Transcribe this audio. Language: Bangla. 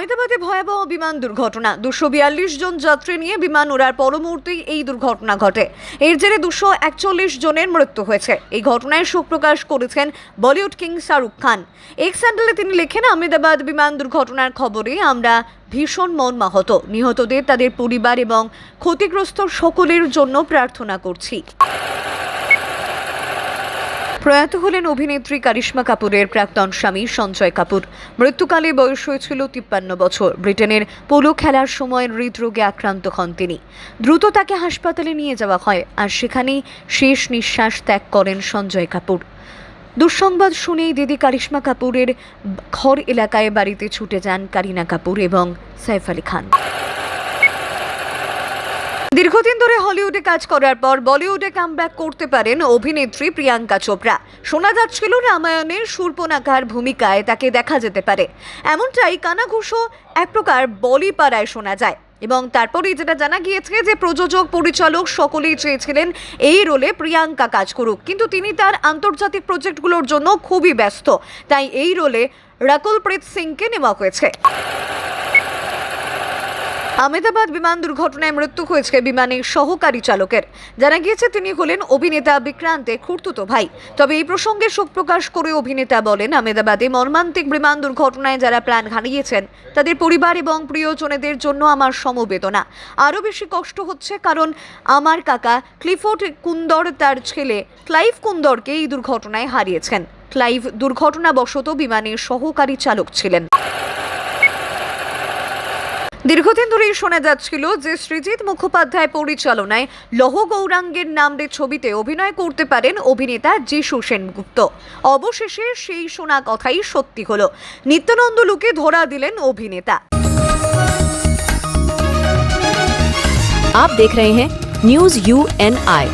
ভয়াবহ বিমান দুর্ঘটনা। দুশো বিয়াল্লিশ জন যাত্রী নিয়ে বিমান ওড়ার পর মুহূর্তেই এই দুর্ঘটনা ঘটে। এর জেরে দুশো একচল্লিশ জনের মৃত্যু হয়েছে। এই ঘটনায় শোক প্রকাশ করেছেন Bollywood king Shahrukh Khan. X হ্যান্ডেলে তিনি লেখেন, আহমেদাবাদ বিমান দুর্ঘটনার খবরে আমরা ভীষণ মর্মাহত নিহতদের, তাদের পরিবার এবং ক্ষতিগ্রস্ত সকলের জন্য প্রার্থনা করছি। প্রয়াত হলেন অভিনেত্রী কারিশ্মা কাপুরের প্রাক্তন স্বামী সঞ্জয় কাপুর। মৃত্যুকালে বয়স হয়েছিল তিপ্পান্ন বছর। ব্রিটেনের পোলো খেলার সময় হৃদরোগে আক্রান্ত হন তিনি। দ্রুত তাকে হাসপাতালে নিয়ে যাওয়া হয় আর সেখানেই শেষ নিঃশ্বাস ত্যাগ করেন সঞ্জয় কাপুর। দুঃসংবাদ শুনেই দিদি কারিশ্মা কাপুরের ঘর এলাকায় বাড়িতে ছুটে যান কারিনা কাপুর এবং সাইফ আলী খান। দীর্ঘদিন ধরে হলিউডে কাজ করার পর বলিউডে কামব্যাক করতে পারেন অভিনেত্রী প্রিয়াঙ্কা চোপড়া। শোনা যাচ্ছিল রামায়ণের সুর্পনাকার ভূমিকায় তাকে দেখা যেতে পারে। এমনটাই কানাঘুষো এক প্রকার বলিপাড়ায় শোনা যায়। এবং তারপরেই যেটা জানা গিয়েছে যে প্রযোজক, পরিচালক সকলেই চেয়েছিলেন এই রোলে প্রিয়াঙ্কা কাজ করুক। কিন্তু তিনি তার আন্তর্জাতিক প্রজেক্টগুলোর জন্য খুবই ব্যস্ত। তাই এই রোলে রাকুলপ্রীত সিংকে নেওয়া হয়েছে। আহমেদাবাদ বিমান দুর্ঘটনায় মৃত্যু হয়েছে বিমানের সহকারী চালকের। জানা গিয়েছে, তিনি হলেন অভিনেতা বিক্রান্তে খুর্তুতো ভাই। তবে এই প্রসঙ্গে শোক প্রকাশ করে অভিনেতা বলেন আমেদাবাদে মর্মান্তিক বিমান দুর্ঘটনায় যারা প্রাণ হারিয়েছেন, তাদের পরিবার এবং প্রিয়জনেদের জন্য আমার সমবেদনা। আরও বেশি কষ্ট হচ্ছে কারণ আমার কাকা ক্লিফোর্ড কুন্দর, তার ছেলে ক্লাইভ কুন্দরকে এই দুর্ঘটনায় হারিয়েছেন। ক্লাইভ দুর্ঘটনাবশত বিমানের সহকারী চালক ছিলেন। দীর্ঘদিন ধরেই শোনা যাচ্ছিল যে সৃজিৎ মুখোপাধ্যায় পরিচালনায় লৌহ গৌরাঙ্গের নামে ছবিতে অভিনয় করতে পারেন অভিনেতা যিশু সেনগুপ্ত অবশেষে সেই শোনা কথাই সত্যি হলো নিত্যানন্দ লুকে ধরা দিলেন অভিনেতা आप देख रहे हैं न्यूज यू एन आई